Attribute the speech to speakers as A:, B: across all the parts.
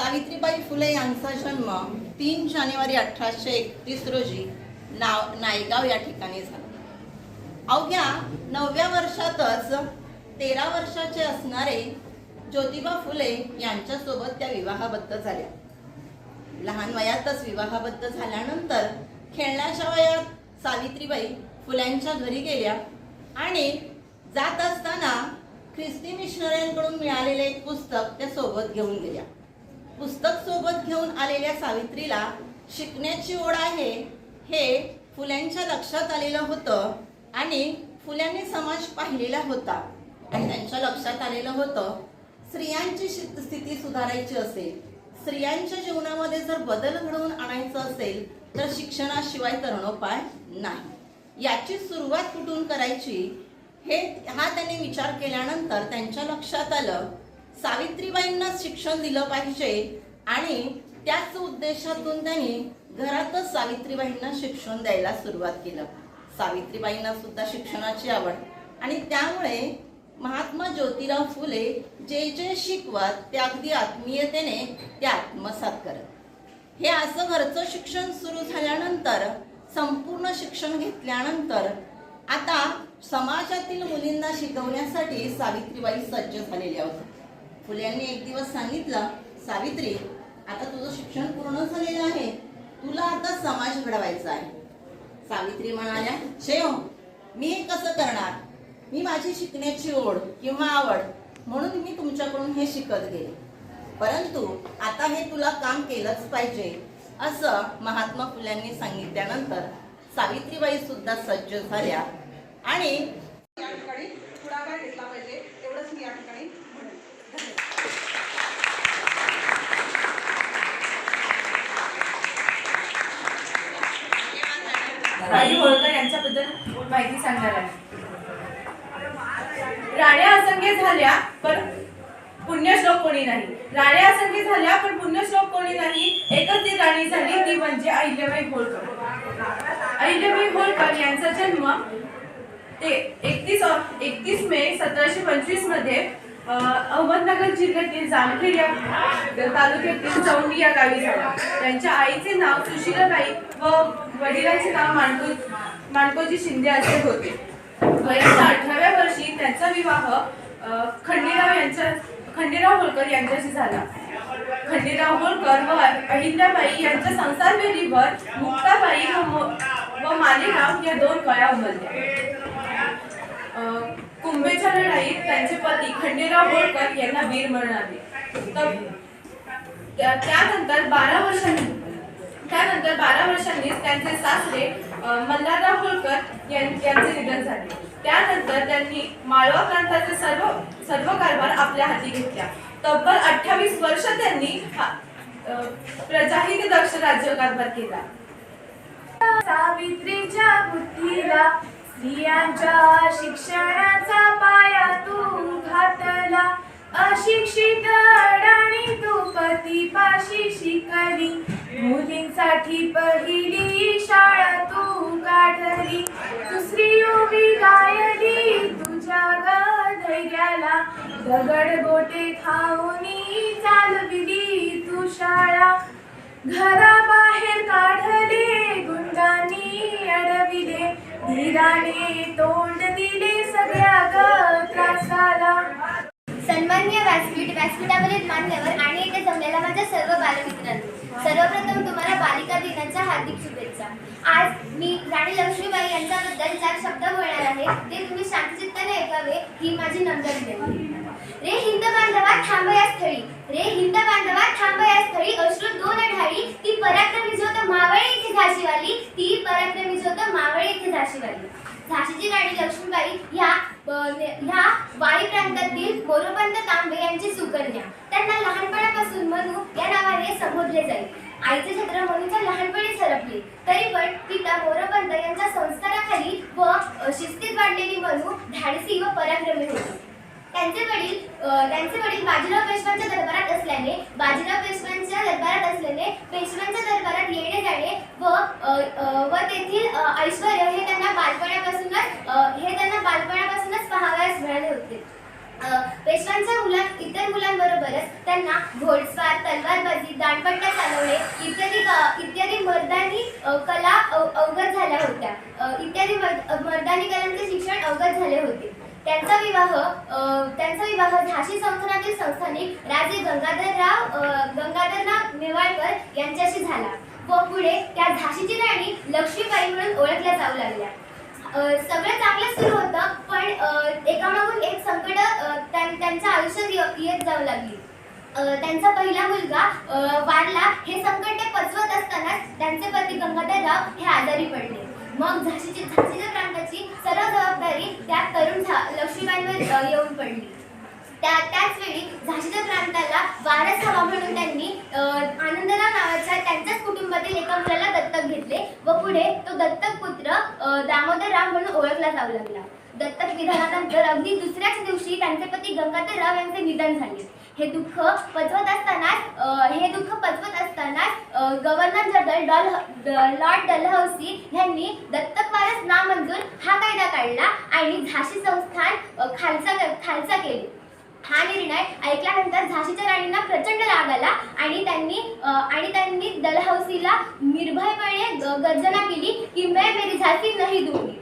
A: सावित्रीबाई फुले यांचा जन्म तीन जानेवारी अठराशे एकतीस रोजी नाव नायगाव या ठिकाणी झाला. अवघ्या नवव्या वर्षातच तेरा वर्षाचे असणारे ज्योतिबा फुले यांच्यासोबत त्या विवाहाबद्ध झाल्या. लहान वयातच विवाहाबद्ध झाल्यानंतर खेळण्याच्या वयात सावित्रीबाई फुल्यांच्या घरी गेल्या आणि जात असताना ख्रिस्ती मिशनऱ्यांकडून मिळालेले एक पुस्तक त्या सोबत घेऊन गेल्या. पुस्तक सोबत घेऊन आलेल्या सावित्रीला शिकण्याची ओढ आहे हे फुल्यांच्या लक्षात आलेलं होतं आणि फुल्यांनी समाज पाहिलेला होता. आणि त्यांच्या लक्षात आलेलं होतं स्त्रियांची स्थिती सुधारायची असेल स्त्रियांच्या जीवनामध्ये जर बदल घडवून आणायचं असेल तर शिक्षणाशिवाय तरणोपाय नाही. याची सुरुवात कुठून करायची हे हा त्यांनी विचार केल्यानंतर त्यांच्या लक्षात आलं सावित्रीबाईंना शिक्षण दिलं पाहिजे आणि त्याच उद्देशातून त्यांनी घरातच सावित्रीबाईंना शिक्षण द्यायला सुरुवात केलं. सावित्रीबाईंना सुद्धा शिक्षणाची आवड. आणि त्यामुळे महात्मा ज्योतिराव फुले जे जे शिकवत ते अगदी आत्मीयतेने ते आत्मसात करत. हे असं घरचं शिक्षण सुरू झाल्यानंतर संपूर्ण शिक्षण घेतल्यानंतर आता समाजातील मुलींना शिकवण्यासाठी सावित्रीबाई सज्ज झालेल्या होत्या. फुल्यांनी एक दिवस सांगितलं सावित्री आता तुझं शिक्षण पूर्ण झालेलं आहे. तुला आता समाज घडवायचा आहे. सावित्री म्हणाल्या शेव हो, मी कसं करणार? मी माझी शिकण्याची ओढ किंवा आवड म्हणून मी तुमच्याकडून हे शिकत गेले. परंतु आता हे तुला काम केलंच पाहिजे. असं महात्मा फुल्यांनी सांगितल्यानंतर सावित्रीबाई सुद्धा सज्ज झाल्या. आणि
B: या ठिकाणी पुढाकार घेतला पाहिजे एवढंच मी या ठिकाणी
C: राणी होळकर यांच्याबद्दल माहिती सांगणार आहे. राण्या असंख्य झाल्या पण पुण्यश्लोक कोणी नाही. राण्या असंख्य झाल्या पण पुण्यश्लोक कोणी नाही. एकच ती राणी झाली ती म्हणजे अहिल्याबाई होळकर. अहिल्याबाई होळकर यांचा जन्म ते एकतीस एकतीस मे सतराशे पंचवीसमध्ये अहमदनगर जिल्ह्यातील जामखेड या तालुक्यातील चौंडी या गावी झाला. त्यांच्या आईचे नाव सुशीलाबाई व वडिलांचे नाव मांडको मांडकोजी शिंदे असे होते. वयाच्या अठराव्या वर्षी त्यांचा विवाह खंडेराव यांच्या खंडेराव होळकर यांच्याशी झाला. खंडेराव होळकर व अहिल्याबाई यांच्या संसारवेलीवर मुक्ताबाई व व मालेगाव या दोन कळ्या उमलल्या. कुंभेच्या लढाईत त्यांचे पती खंडेराव होळकर यांना वीर मरण आले तर त्यानंतर बारा वर्षांनी त्यानंतर बारा वर्षांनीच त्यांचे सासरे मल्हारराव होळकर यांचे निधन झाले. त्यानंतर त्यांनी माळवा प्रांताचे सर्व सर्व कारभार आपल्या हाती घेतला. तब्बल अठ्ठावीस वर्ष त्यांनी प्रजाहित दक्ष राज्यकारभार केला.
D: सावित्रीच्या बुद्धीला स्त्रियांच्या शिक्षणाचा पाया तू घातला. अशिक्षित अडाणी तू पतीपाशी शिकली. मुलींसाठी पहिली शाळा तू काढली. दुसरी उभी गायली तुझ्या ग धैर्याला दगड गोटे खाऊनी चालविली तू शाळा. घराबाहेर काढले गुंडांनी अडविले. धीराने तोंड दिले सगळ्या ग त्रासाला
E: सन्मान्य व्यासपीठ व्यासपीठावरील मान्यवर आणि येथे जमलेल्या माझ्या सर्व बालमित्रांनो सर्वप्रथम तुम्हाला बालिका दिनाच्या हार्दिक शुभेच्छा. आज मी राणी लक्ष्मीबाई यांच्याबद्दल चार शब्द बोलणार आहे ते तुम्ही शांतचित्ताने ऐकावे ही माझी नम्र विनंती. रे हिंद बांधवा थांबया स्थळी. रे हिंद बांधवा थांबया स्थळी. अश्रू दोन ढाळी ती पराक्रमी ज्योत मावळे इथे झाशीवाली. ती पराक्रमी ज्योत मावळे इथे झाशीवाली. झाशीची राणी लक्ष्मीबाई ह्या ह्या वाई प्रांतातील मोरोपंत तांबे यांची सुकन्या. त्यांना लहानपणापासून मनू या नावाने संबोधले जाईल आईचे छत्र मनूच्या लहानपणी सरपले. तरी पण पिता मोरोपंत यांच्या संस्काराखाली व शिस्तीत वाढलेली मनू धाडसी व पराक्रमी होती. त्यांचे वडील त्यांचे वडील बाजीराव पेशव्यांच्या दरबारात असल्याने बाजीराव पेशव्यांच्या दरबारात असल्याने पेशव्यांच्या दरबारात येणे जाणे व व तेथील ऐश्वर ऐश्वर्य हे त्यांना बालपणापासूनच हे त्यांना बालपणापासूनच पाहावयास मिळाले होते. पेशव्यांच्या मुलां इतर मुलांबरोबरच त्यांना घोडस्वार तलवारबाजी दांडपट्ट्या चालवणे इत्यादी इत्यादी मर्दानी कला अवगत झाल्या होत्या. इत्यादी मर्दानी कलांचे शिक्षण अवगत झाले होते. त्यांचा विवाह त्यांचा विवाह झाशी संस्थानातील संस्थानिक राजे गंगाधरराव गंगाधरराव मेवाडकर यांच्याशी झाला व पुढे त्या झाशीची राणी लक्ष्मीबाई म्हणून ओळखल्या जाऊ लागल्या. सगळं चांगलं सुरू होतं पण एकामागून एक संकट त्यां- त्यांच्या आयुष्यात येत जाऊ लागली. त्यांचा पहिला मुलगा वारला हे संकट ते पचवत असतानाच त्यांचे पती गंगाधरराव हे आजारी पडले. मग झाशीची झाशीच्या प्रांताची सर्व जबाबदारी त्या तरुण झा लक्ष्मीबाईंवर येऊन पडली. त्या त्याच वेळी झाशीच्या प्रांताला वारस हवा म्हणून त्यांनी आनंदराव नावाच्या त्यांच्याच कुटुंबातील एका मुलाला दत्तक घेतले व पुढे तो दत्तक पुत्र दामोदरराव म्हणून ओळखला जाऊ लागला. दत्तक विधानानंतर अगदी दुसऱ्याच दिवशी त्यांचे पती गंगाधरराव यांचे निधन झाले. हे दुःख पचवत असतानाच हे दुःख पचवत असतानाच गव्हर्नर जनरल डॉल लॉर्ड डलहौसी यांनी दत्तकवारस नामंजूर हा कायदा काढला आणि झाशी संस्थान खालसा खालसा केले. हा निर्णय ऐकल्यानंतर झाशीच्या राणींना प्रचंड राग आला आणि त्यांनी आणि त्यांनी डलहौसीला निर्भयपणे गर्जना केली की मैं मेरी झाशी नाही दूंगी.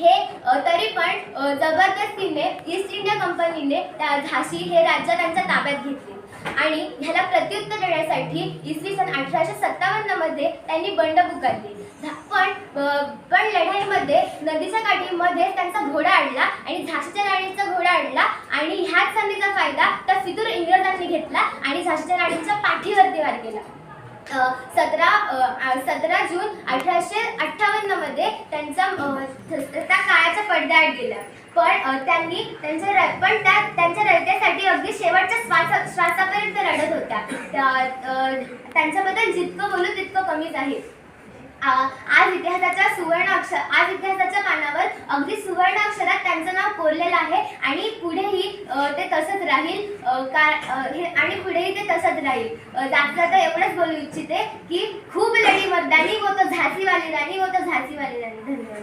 E: हे तरी पण जबरदस्तीने ईस्ट इंडिया कंपनीने त्या झाशी हे राज्य त्यांच्या ताब्यात घेतले. आणि ह्याला प्रत्युत्तर देण्यासाठी इसवी सन अठराशे सत्तावन्नमध्ये त्यांनी बंड पुकारली. झा- पण पण लढाईमध्ये नदीच्या काठीमध्ये त्यांचा घोडा अडला आणि झाशीच्या राणीचा घोडा अडला आणि ह्याच संधीचा फायदा त्या फितूर इंग्रजांनी घेतला आणि झाशीच्या राणीच्या पाठीवरती वार केला. सतरा सतरा जून अठराशे अठ्ठावन्नमध्ये त्यांचा त्या काळाच्या पडद्याआड गेला. पण त्यांनी त्यांच्या पण त्या त्यांच्या रयतेसाठी अगदी शेवटच्या श्वासा श्वासापर्यंत लढत होत्या. त्यांच्याबद्दल जितकं बोलू तितकं कमीच आहे. आज इतिहासाच्या सुवर्ण अक्षर आज इतिहासाच्या पानावर अगदी सुवर्ण अक्षरात त्यांचं नाव कोरलेलं आहे आणि पुढेही ते तसंच राहील. का आणि पुढेही ते तसंच राहील. जात जाता एवढंच बोलू इच्छिते की खूप लढी मतदानी व तो झाशीवाली राणी व तो झाशीवाली राणी धन्यवाद.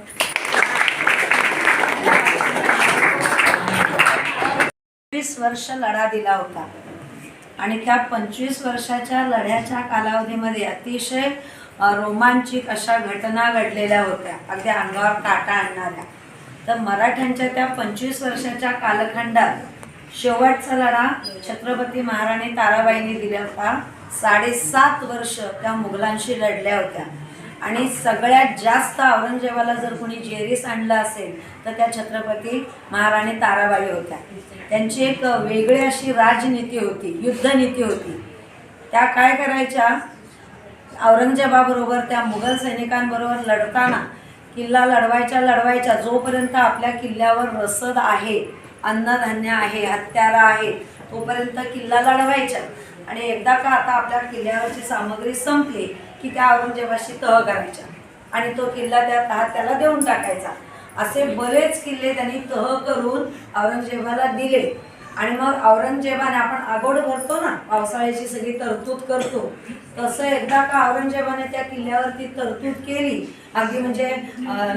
F: पंचवीस वर्ष लढा दिला होता. आणि त्या पंचवीस वर्षाच्या लढ्याच्या कालावधीमध्ये अतिशय रोमांचिक अशा घटना घडलेल्या होत्या. अगदी अंगावर काटा आणणाऱ्या. तर मराठ्यांच्या त्या पंचवीस वर्षाच्या कालखंडात शेवटचा लढा छत्रपती महाराणी ताराबाईंनी दिला होता. साडेसात वर्ष त्या मुघलांशी लढल्या होत्या. आणि सगळ्यात जास्त औरंगजेबाला जर कोणी जेरीस आणलं असेल तर त्या छत्रपती महाराणी ताराबाई होत्या. त्यांची एक वेगळी अशी राजनीती होती युद्धनीती होती. त्या काय करायच्या? औरंगजेबाबरोबर त्या मुघल सैनिकांबरोबर लढताना किल्ला लढवायच्या लढवायच्या जोपर्यंत आपल्या किल्ल्यावर रसद आहे अन्नधान्य आहे हत्यारा आहे तोपर्यंत किल्ला लढवायच्या. आणि एकदा का आता आपल्या किल्ल्यावरची सामग्री संपली की त्या औरंगजेबाशी तह करायच्या. आणि तो किल्ला त्या तहा त्याला देऊन टाकायचा. असे बरेच किल्ले त्यांनी तह करून औरंगजेबाला दिले. आणि मग औरंगजेबाने आपण आगोड भरतो ना पावसाळ्याची सगळी तरतूद करतो तसं एकदा का औरंगजेबाने त्या किल्ल्यावरती तरतूद केली अगदी म्हणजे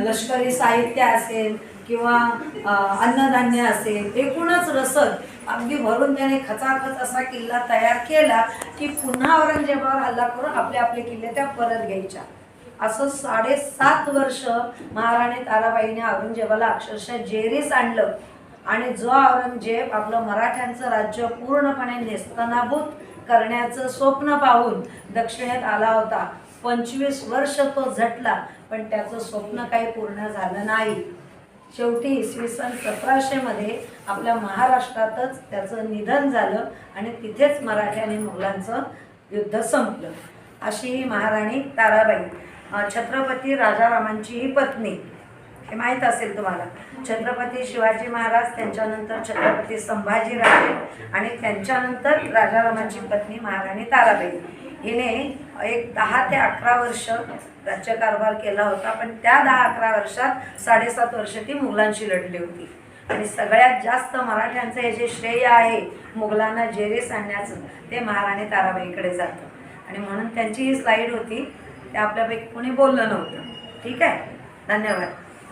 F: लष्करी साहित्य असेल किंवा अन्नधान्य असेल एकूणच रसद अगदी भरून त्याने खचाखच असा किल्ला तयार केला की पुन्हा औरंगजेबावर हल्ला करून आपले आपले किल्ले त्या परत घ्यायच्या. असं साडेसात वर्ष महाराणी ताराबाईने औरंगजेबाला अक्षरशः जेरीस आणलं. आणि जो औरंगजेब आपलं मराठ्यांचं राज्य पूर्णपणे नेस्तनाभूत करण्याचं स्वप्न पाहून दक्षिणेत आला होता. पंचवीस वर्ष तो झटला पण त्याचं स्वप्न काही पूर्ण झालं नाही. शेवटी इसवी सन सतराशेमध्ये आपल्या महाराष्ट्रातच त्याचं निधन झालं आणि तिथेच मराठी आणि मुघलांचं युद्ध संपलं. अशी महाराणी ताराबाई. छत्रपती राजारामांची ही पत्नी. हे माहीत असेल तुम्हाला. छत्रपती शिवाजी महाराज त्यांच्यानंतर छत्रपती संभाजीराजे आणि त्यांच्यानंतर राजारामांची पत्नी महाराणी ताराबाई. हिने एक दहा ते अकरा वर्ष राज्यकारभार केला होता पण त्या दहा अकरा वर्षात साडेसात वर्ष ती मुघलांशी लढली होती. आणि सगळ्यात जास्त मराठ्यांचं हे जे श्रेय आहे मुघलांना जेरीस आणण्याचं ते महाराणी ताराबाईकडे जातं. आणि म्हणून त्यांची ही स्लाईड होती ते आपल्यापैकी कोणी बोललं नव्हतं. ठीक आहे? धन्यवाद.